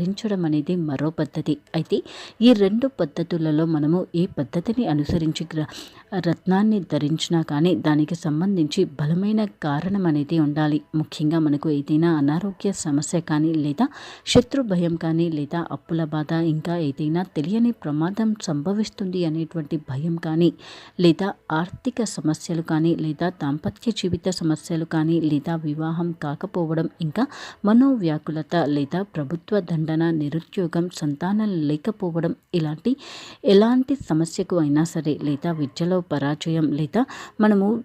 భరించడం అనేది మరో పద్ధతి. అయితే ఈ రెండు పద్ధతులలో మనము ఏ పద్ధతిని అనుసరించి గ్ర రత్నాన్ని ధరించినా కానీ దానికి సంబంధించి బలమైన కారణం అనేది ఉండాలి. ముఖ్యంగా మనకు ఏదైనా అనారోగ్య సమస్య కానీ లేదా శత్రు భయం కానీ లేదా అప్పుల బాధ ఇంకా ఏదైనా తెలియని ప్రమాదం సంభవిస్తుంది అనేటువంటి భయం కానీ లేదా ఆర్థిక సమస్యలు కానీ లేదా దాంపత్య జీవిత సమస్యలు కానీ లేదా వివాహం కాకపోవడం ఇంకా మనోవ్యాకులత లేదా ప్రభుత్వ దండన నిరుద్యోగం సంతానం లేకపోవడం ఇలాంటి ఎలాంటి సమస్యకు అయినా సరే లేదా విద్యలో పరాజయం లేదా మనము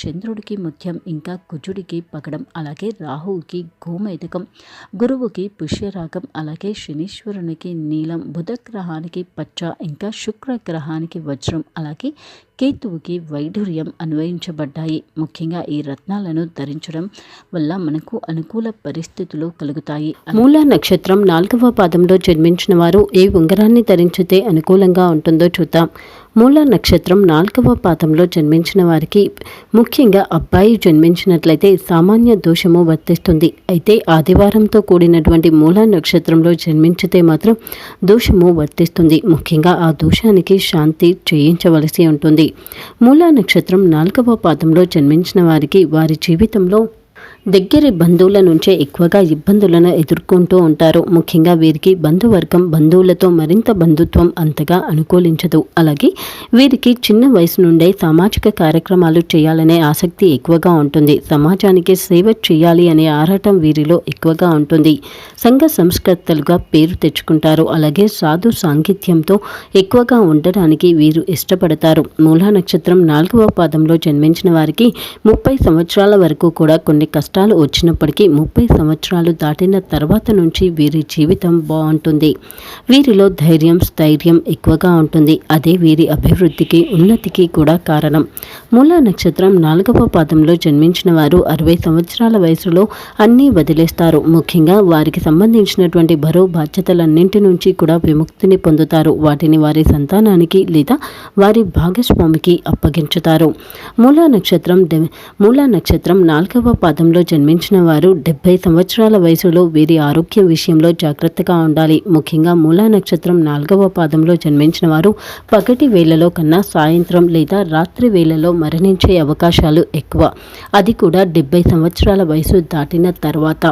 చంద్రుడికి ముత్యం ఇంకా కుజుడికి పగడం అలాగే రాహువుకి గోమేదకం గురువుకి పుష్యరాగం అలాగే శనీశ్వరునికి నీలం బుధ గ్రహానికి పచ్చ ఇంకా శుక్ర గ్రహానికి వజ్రం అలాగే కేతువుకి వైఢూర్యం అన్వయించబడ్డాయి. ముఖ్యంగా ఈ రత్నాలను ధరించడం వల్ల మనకు అనుకూల పరిస్థితులు కలుగుతాయి. మూల నక్షత్రం నాలుగవ పాదంలో జన్మించిన వారు ఏ ఉంగరాన్ని ధరించితే అనుకూలంగా ఉంటుందో చూద్దాం. మూల నక్షత్రం నాలుగవ పాదంలో జన్మించిన వారికి ముఖ్యంగా అబ్బాయి జన్మించినట్లయితే సామాన్య దోషము వర్తిస్తుంది. అయితే ఆదివారంతో కూడినటువంటి మూల నక్షత్రంలో జన్మించితే మాత్రం దోషము వర్తిస్తుంది. ముఖ్యంగా ఆ దోషానికి శాంతి చేయించవలసి ఉంటుంది. మూలా నక్షత్రం నాలుగవ పాదంలో జన్మించిన వారికి వారి జీవితంలో దగ్గరి బంధువుల నుంచే ఎక్కువగా ఇబ్బందులను ఎదుర్కొంటూ ఉంటారు. ముఖ్యంగా వీరికి బంధువర్గం బంధువులతో మరింత బంధుత్వం అంతగా అనుకూలించదు. అలాగే వీరికి చిన్న వయసు నుండే సామాజిక కార్యక్రమాలు చేయాలనే ఆసక్తి ఎక్కువగా ఉంటుంది. సమాజానికి సేవ చేయాలి అనే ఆరాటం వీరిలో ఎక్కువగా ఉంటుంది. సంఘ సంస్కర్తలుగా పేరు తెచ్చుకుంటారు. అలాగే సాధు సాంగిత్యంతో ఎక్కువగా ఉండడానికి వీరు ఇష్టపడతారు. మూలా నక్షత్రం నాలుగవ పాదంలో జన్మించిన వారికి ముప్పై సంవత్సరాల వరకు కూడా కొన్ని కష్టాలు వచ్చినప్పటికీ ముప్పై సంవత్సరాలు దాటిన తర్వాత నుంచి వీరి జీవితం బాగుంటుంది. వీరిలో ధైర్యం స్థైర్యం ఎక్కువగా ఉంటుంది. అదే వీరి అభివృద్ధికి ఉన్నతికి కూడా కారణం. మూలా నక్షత్రం నాలుగవ పాదంలో జన్మించిన వారు అరవై సంవత్సరాల వయసులో అన్నీ వదిలేస్తారు. ముఖ్యంగా వారికి సంబంధించినటువంటి బరువు బాధ్యతలన్నింటి నుంచి కూడా విముక్తిని పొందుతారు. వాటిని వారి సంతానానికి లేదా వారి భాగస్వామికి అప్పగించుతారు. మూలా నక్షత్రం మూలా నక్షత్రం నాలుగవ పాదంలో జన్మించిన వారు డెబ్బై సంవత్సరాల వయసులో వీరి ఆరోగ్యం విషయంలో జాగ్రత్తగా ఉండాలి. ముఖ్యంగా మూలా నక్షత్రం నాలుగవ పాదంలో జన్మించిన వారు పగటి వేళలో కన్నా సాయంత్రం లేదా రాత్రి వేళలో మరణించే అవకాశాలు ఎక్కువ. అది కూడా డెబ్బై సంవత్సరాల వయసు దాటిన తర్వాత.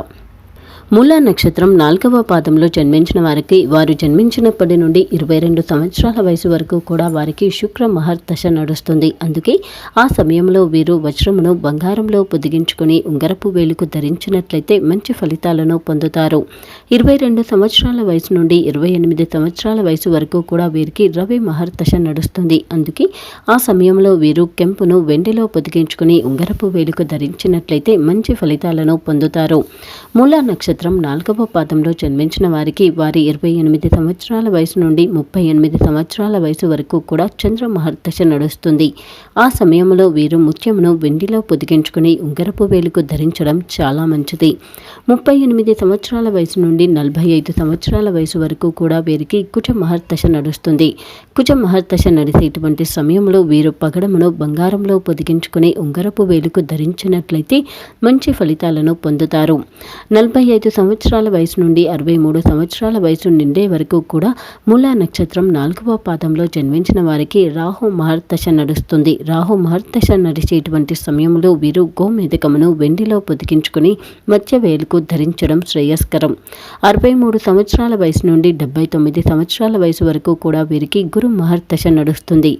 మూలా నక్షత్రం నాలుగవ పాదంలో జన్మించిన వారికి వారు జన్మించినప్పటి నుండి ఇరవై రెండు సంవత్సరాల వయసు వరకు కూడా వారికి శుక్ర మహర్దశ నడుస్తుంది. అందుకే ఆ సమయంలో వీరు వజ్రమును బంగారంలో పొదిగించుకుని ఉంగరపు వేలుకు ధరించినట్లయితే మంచి ఫలితాలను పొందుతారు. ఇరవై రెండు సంవత్సరాల వయసు నుండి ఇరవై ఎనిమిది సంవత్సరాల వయసు వరకు కూడా వీరికి రవి మహర్దశ నడుస్తుంది. అందుకే ఆ సమయంలో వీరు కెంపును వెండిలో పొదిగించుకుని ఉంగరపు వేలుకు ధరించినట్లయితే మంచి ఫలితాలను పొందుతారు. మూలా నక్షత్రం నక్షత్రం నాలుగవ పాదంలో జన్మించిన వారికి వారి ఇరవై ఎనిమిది సంవత్సరాల వయసు నుండి ముప్పై ఎనిమిది సంవత్సరాల వయసు వరకు కూడా చంద్ర మహర్దశ నడుస్తుంది. ఆ సమయంలో వీరు ముత్యమును వెండిలో పొదిగించుకుని ఉంగరపు వేలుకు ధరించడం చాలా మంచిది. ముప్పై ఎనిమిది సంవత్సరాల వయసు నుండి నలభై ఐదు సంవత్సరాల వయసు వరకు కూడా వీరికి కుజ మహర్దశ నడుస్తుంది. కుజ మహర్దశ నడిసేటువంటి సమయంలో వీరు పగడమును బంగారంలో పొదిగించుకుని ఉంగరపు వేలుకు ధరించినట్లయితే మంచి ఫలితాలను పొందుతారు. నలభై ఐదు ఐదు సంవత్సరాల వయసు నుండి అరవై మూడు సంవత్సరాల వయసు నిండే వరకు కూడా మూలా నక్షత్రం నాలుగవ పాదంలో జన్మించిన వారికి రాహు మహర్దశ నడుస్తుంది. రాహు మహర్దశ నడిచేటువంటి సమయంలో వీరు గోమేధకమును వెండిలో పొదిగించుకుని మధ్య వేలుకు ధరించడం శ్రేయస్కరం. అరవై మూడు సంవత్సరాల వయసు నుండి డెబ్బై తొమ్మిది సంవత్సరాల వయసు వరకు కూడా వీరికి గురు మహర్దశ నడుస్తుంది.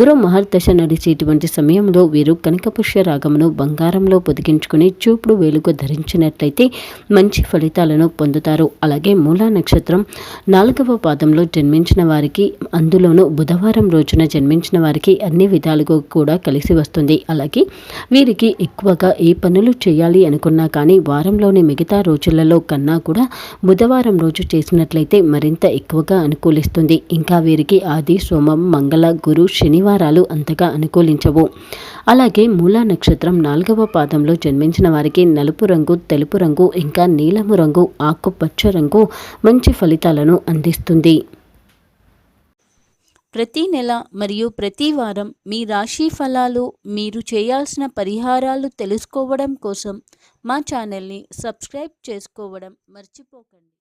గురు మహర్దశ నడిచేటువంటి సమయంలో వీరు కనకపుష్య రాగమును బంగారంలో పొదిగించుకుని చూపుడు వేలుకు ధరించినట్లయితే మంచి ఫలితాలను పొందుతారు. అలాగే మూలా నక్షత్రం నాలుగవ పాదంలో జన్మించిన వారికి అందులోనూ బుధవారం రోజున జన్మించిన వారికి అన్ని విధాలుగా కూడా కలిసి వస్తుంది. అలాగే వీరికి ఎక్కువగా ఏ పనులు చేయాలి అనుకున్నా కానీ వారంలోని మిగతా రోజులలో కన్నా కూడా బుధవారం రోజు చేసినట్లయితే మరింత ఎక్కువగా అనుకూలిస్తుంది. ఇంకా వీరికి ఆది సోమం మంగళ గురు శనివారాలు అంతగా అనుకూలించవు. అలాగే మూలా నక్షత్రం నాలుగవ పాదంలో జన్మించిన వారికి నలుపు రంగు తెలుపు రంగు ఇంకా నీలం నీలము రంగు ఆకుపచ్చ రంగు మంచి ఫలితాలను అందిస్తుంది. ప్రతి నెల మరియు ప్రతి వారం మీ రాశి ఫలాలు మీరు చేయాల్సిన పరిహారాలు తెలుసుకోవడం కోసం మా ఛానల్ని సబ్స్క్రైబ్ చేసుకోవడం మర్చిపోకండి.